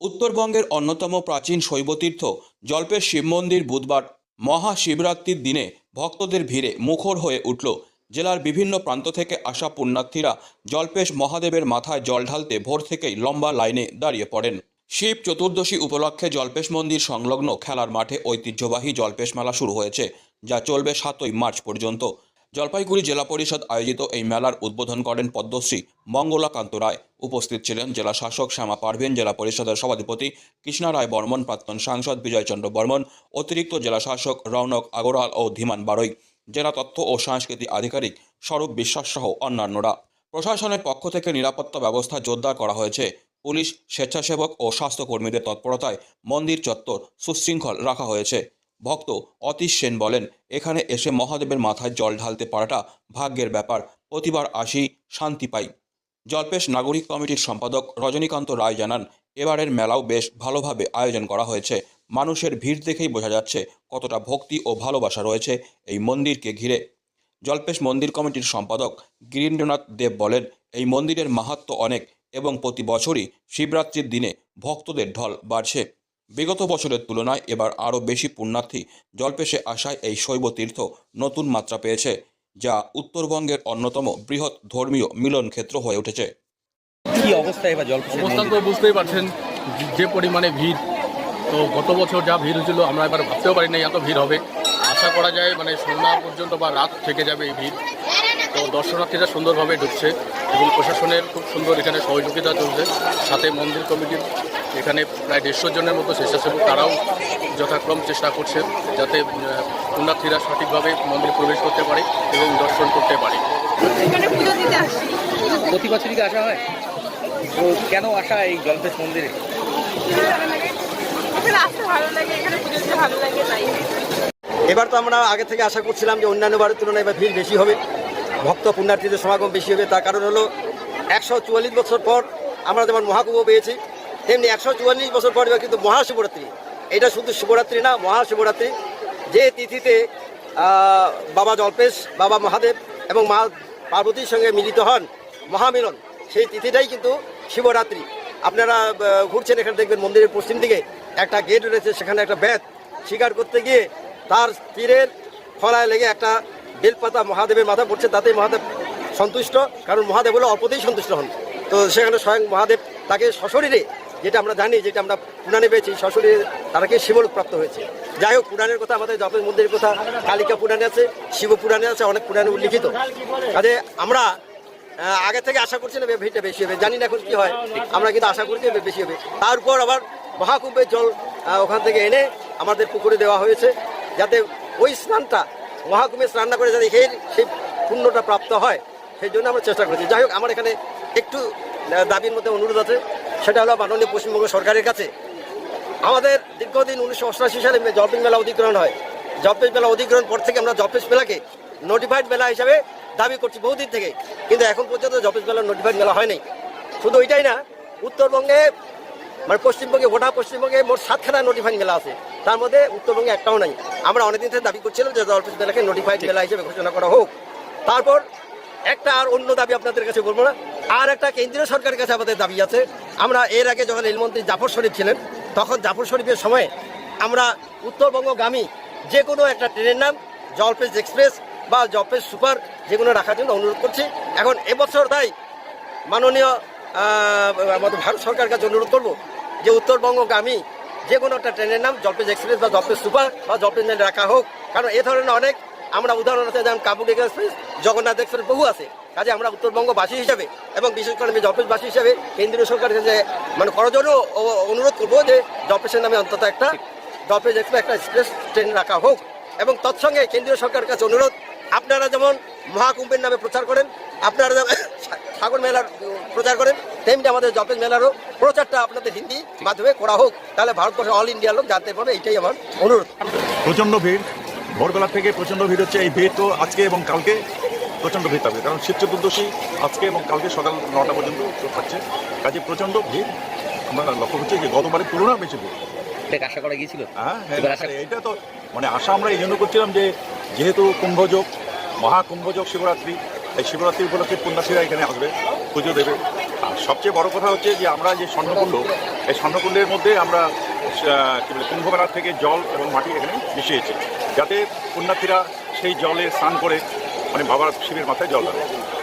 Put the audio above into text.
উত্তরবঙ্গের অন্যতম প্রাচীন শৈবতীর্থ জল্পের শিব মন্দির বুধবার মহাশিবরাত্রির দিনে ভক্তদের ভিড়ে মুখর হয়ে উঠল। জেলার বিভিন্ন প্রান্ত থেকে আসা পুণ্যার্থীরা জল্পেশ মহাদেবের মাথায় জল ঢালতে ভোর থেকেই লম্বা লাইনে দাঁড়িয়ে পড়েন। শিব চতুর্দশী উপলক্ষে জল্পেশ মন্দির সংলগ্ন খেলার মাঠে ঐতিহ্যবাহী জল্পেশ মেলা শুরু হয়েছে, যা চলবে সাতই মার্চ পর্যন্ত। জলপাইগুড়ি জেলা পরিষদ আয়োজিত এই মেলার উদ্বোধন করেন পদ্মশ্রী মঙ্গলাকান্ত রায়। উপস্থিত ছিলেন জেলা শাসক শ্যামা পারভিন, জেলা পরিষদের সভাধিপতি কৃষ্ণা রায় বর্মন, প্রাক্তন সাংসদ বিজয়চন্দ্র বর্মন, অতিরিক্ত জেলা শাসক রৌনক আগরওয়াল ও ধীমান বারৈ জেলা তথ্য ও সংস্কৃতি আধিকারিক স্বরূপ বিশ্বাস সহ অন্যান্যরা। প্রশাসনের পক্ষ থেকে নিরাপত্তা ব্যবস্থা জোরদার করা হয়েছে। পুলিশ, স্বেচ্ছাসেবক ও স্বাস্থ্যকর্মীদের তৎপরতায় মন্দির চত্বর সুশৃঙ্খল রাখা হয়েছে। ভক্ত অতীশ সেন বলেন, এখানে এসে মহাদেবের মাথায় জল ঢালতে পারাটা ভাগ্যের ব্যাপার। প্রতিবার আসি, শান্তি পাই। জল্পেশ নাগরিক কমিটির সম্পাদক রজনীকান্ত রায় জানান, এবারের মেলাও বেশ ভালোভাবে আয়োজন করা হয়েছে। মানুষের ভিড় দেখেই বোঝা যাচ্ছে কতটা ভক্তি ও ভালোবাসা রয়েছে এই মন্দিরকে ঘিরে। জল্পেশ মন্দির কমিটির সম্পাদক গিরীন্দ্রনাথ দেব বলেন, এই মন্দিরের মাহাত্ম্য অনেক এবং প্রতি বছরই শিবরাত্রির দিনে ভক্তদের ঢল বাড়ছে। বিগত বছরের তুলনায় এবার আরও বেশি পুণ্যার্থী জল্পেশে আসায় এই শৈব তীর্থ নতুন মাত্রা পেয়েছে যা উত্তরবঙ্গের অন্যতম বৃহৎ ধর্মীয় মিলন ক্ষেত্র হয়ে উঠেছে। কি অবস্থা এবার জল অবস্থা তো বুঝতেই পারছেন যে- পরিমাণে ভিড়। তো গত বছর যা ভিড় হয়েছিল আমরা এবার ভাবতেও পারি না এত ভিড় হবে। আশা করা যায় মানে সন্ধ্যা পর্যন্ত বা রাত থেকে যাবে এই ভিড়। তো দর্শনার্থীরা সুন্দরভাবে ঢুকছে এবং প্রশাসনের খুব সুন্দর এখানে সহযোগিতা চলছে। সাথে মন্দির কমিটির এখানে প্রায় দেড়শো জনের মতো স্বেচ্ছাসেবক তারাও যথাক্রম চেষ্টা করছে যাতে পুণ্যার্থীরা সঠিকভাবে মন্দিরে প্রবেশ করতে পারে এবং দর্শন করতে পারে। এখানে পুজো দিতে আসছি। প্রতি বছরই কি আসা হয়? তো কেন আসা এই জলপেশ মন্দিরে? এখানে আসতে ভালো লাগে এখানে পুজো দিতে ভালো লাগে তাই। এবার তো আমরা আগে থেকে আশা করছিলাম যে অন্যান্য বারের তুলনায় এবার ভিড় বেশি হবে। ভক্ত পুণ্যার্থীদের সমাগম বেশি হবে, তার কারণ হলো একশো চুয়াল্লিশ বছর পর আমরা যেমন মহাকুম্ভ পেয়েছি, তেমনি একশো চুয়াল্লিশ বছর পর কিন্তু মহাশিবরাত্রি। এটা শুধু শিবরাত্রি না, মহাশিবরাত্রি। যে তিথিতে বাবা জল্পেশ, বাবা মহাদেব এবং মা পার্বতীর সঙ্গে মিলিত হন মহামিলন, সেই তিথিটাই কিন্তু শিবরাত্রি। আপনারা ঘুরছেন এখানে দেখবেন মন্দিরের পশ্চিম দিকে একটা গেট রয়েছে, সেখানে একটা ব্যাত শিকার করতে গিয়ে তার তীরের ফলায় লেগে একটা বেলপাতা মহাদেবের মাথা পড়ছে, তাতেই মহাদেব সন্তুষ্ট, কারণ মহাদেব হলো অল্পতেই সন্তুষ্ট হন। তো সেখানে স্বয়ং মহাদেব তাকে সশরীরে, যেটা আমরা জানি, যেটা আমরা পুরাণে পেয়েছি, সশরীরে তারাকে শিবলোক প্রাপ্ত হয়েছে। যাই হোক, পুরাণের কথা, আমাদের জপের মন্দিরের কথা, কালিকা পুরাণে আছে, শিব পুরাণে আছে, অনেক পুরাণে উল্লিখিত। কাজে আমরা আগে থেকে আশা করছি না ভিড়টা বেশি হবে। জানি না এখন কী হয়, আমরা কিন্তু আশা করছি বেশি হবে। তারপর আবার মহাকুম্ভের জল ওখান থেকে এনে আমাদের পুকুরে দেওয়া হয়েছে, যাতে ওই স্নানটা মহাকুম্ভে স্নান না করে যাতে সেই সেই পুণ্যটা প্রাপ্ত হয়, সেই জন্য আমরা চেষ্টা করছি। যাই হোক, আমার এখানে একটু দাবির মধ্যে অনুরোধ আছে। সেটা হলো মাননীয় পশ্চিমবঙ্গ সরকারের কাছে। আমাদের দীর্ঘদিন উনিশশো অষ্টাশি সালে জলপেশ মেলা অধিগ্রহণ হয়। জলপেশ মেলা অধিগ্রহণ পর থেকে আমরা জলপেশ মেলাকে নোটিফাইড মেলা হিসাবে দাবি করছি বহুদিন থেকে। কিন্তু এখন পর্যন্ত জলপেশ মেলা নোটিফাইড মেলা হয়নি। শুধু ওইটাই না, উত্তরবঙ্গে মানে পশ্চিমবঙ্গে, গোটা পশ্চিমবঙ্গে মোট সাতখানা নোটিফাইড মেলা আছে। তার মধ্যে উত্তরবঙ্গে একটাও নাই। আমরা অনেকদিন থেকে দাবি করছিলাম যে জলপেশ মেলাকে নোটিফাইড মেলা হিসেবে ঘোষণা করা হোক। তারপর একটা আর অন্য দাবি আপনাদের কাছে বলব না। আর একটা কেন্দ্রীয় সরকারের কাছে আমাদের দাবি আছে। আমরা এর আগে যখন রেলমন্ত্রী জাফর শরীফ ছিলেন, তখন জাফর শরীফের সময় আমরা উত্তরবঙ্গগামী যে কোনো একটা ট্রেনের নাম, জলপেশ এক্সপ্রেস বা জলপেশ সুপার যেগুলো রাখার জন্য অনুরোধ করছি। এখন এবছর তাই মাননীয় আমাদের ভারত সরকারের কাছে অনুরোধ করব যে উত্তরবঙ্গগামী যে কোনো একটা ট্রেনের নাম জলপেশ এক্সপ্রেস বা জলপেশ সুপার বা জলপেশ মেল রাখা হোক। কারণ এ ধরনের অনেক আমরা উদাহরণ আছে, যেমন কাবুল এক্সপ্রেস, জগন্নাথ এক্সপ্রেস বহু আছে। কাজে আমরা উত্তরবঙ্গবাসী হিসাবে এবং বিশেষ করে আমি জলপেশবাসী হিসাবে কেন্দ্রীয় সরকারের কাছে মানে করার জন্য অনুরোধ করব যে জলপেশের নামে অন্তত একটা জলপেশ এক্সপ্রেস, একটা এক্সপ্রেস ট্রেন রাখা হোক। এবং তৎসঙ্গে কেন্দ্রীয় সরকারের কাছে অনুরোধ, আপনারা যেমন মহাকুম্ভের নামে প্রচার করেন, আপনারা যেমন সাগর মেলার প্রচার করেন তেমনি আমাদের জপেজ মেলারও প্রচারটা আপনাদের হিন্দি মাধ্যমে করা হোক তাহলে ভারতবর্ষের অল ইন্ডিয়ার লোক জানতে পারবে এটাই আমার অনুরোধ। প্রচণ্ড ভিড়। ভোরবেলা থেকে প্রচণ্ড ভিড় হচ্ছে এই ভিড় তো আজকে এবং কালকে প্রচণ্ড ভিড় থাকবে। কারণ শিব চতুর্দশী আজকে এবং কালকে সকাল নটা পর্যন্ত থাকছে। কাজে প্রচণ্ড ভিড়। আমরা লক্ষ্য করছি যে গতবারের তুলনা বেশি ভিড়। এটা আশা করা গিয়েছিল? হ্যাঁ হ্যাঁ আশা এটা তো মানে আশা আমরা এই জন্য করছিলাম যে যেহেতু কুম্ভযোগ মহাকুম্ভযোগ শিবরাত্রি এই শিবরাত্রি উপলক্ষে পুণ্যাসীরা এখানে আসবে পুজো দেবে। সবচেয়ে বড় কথা হচ্ছে যে আমরা যে স্বর্ণকুণ্ড এই স্বর্ণকুণ্ডের মধ্যে আমরা আহ, কি বলে কুম্ভমেলার থেকে জল এবং মাটি এখানে মিশিয়েছি। যাতে পুণ্যার্থীরা সেই জলে স্নান করে মানে বাবার শিবের মাথায় জল দেয়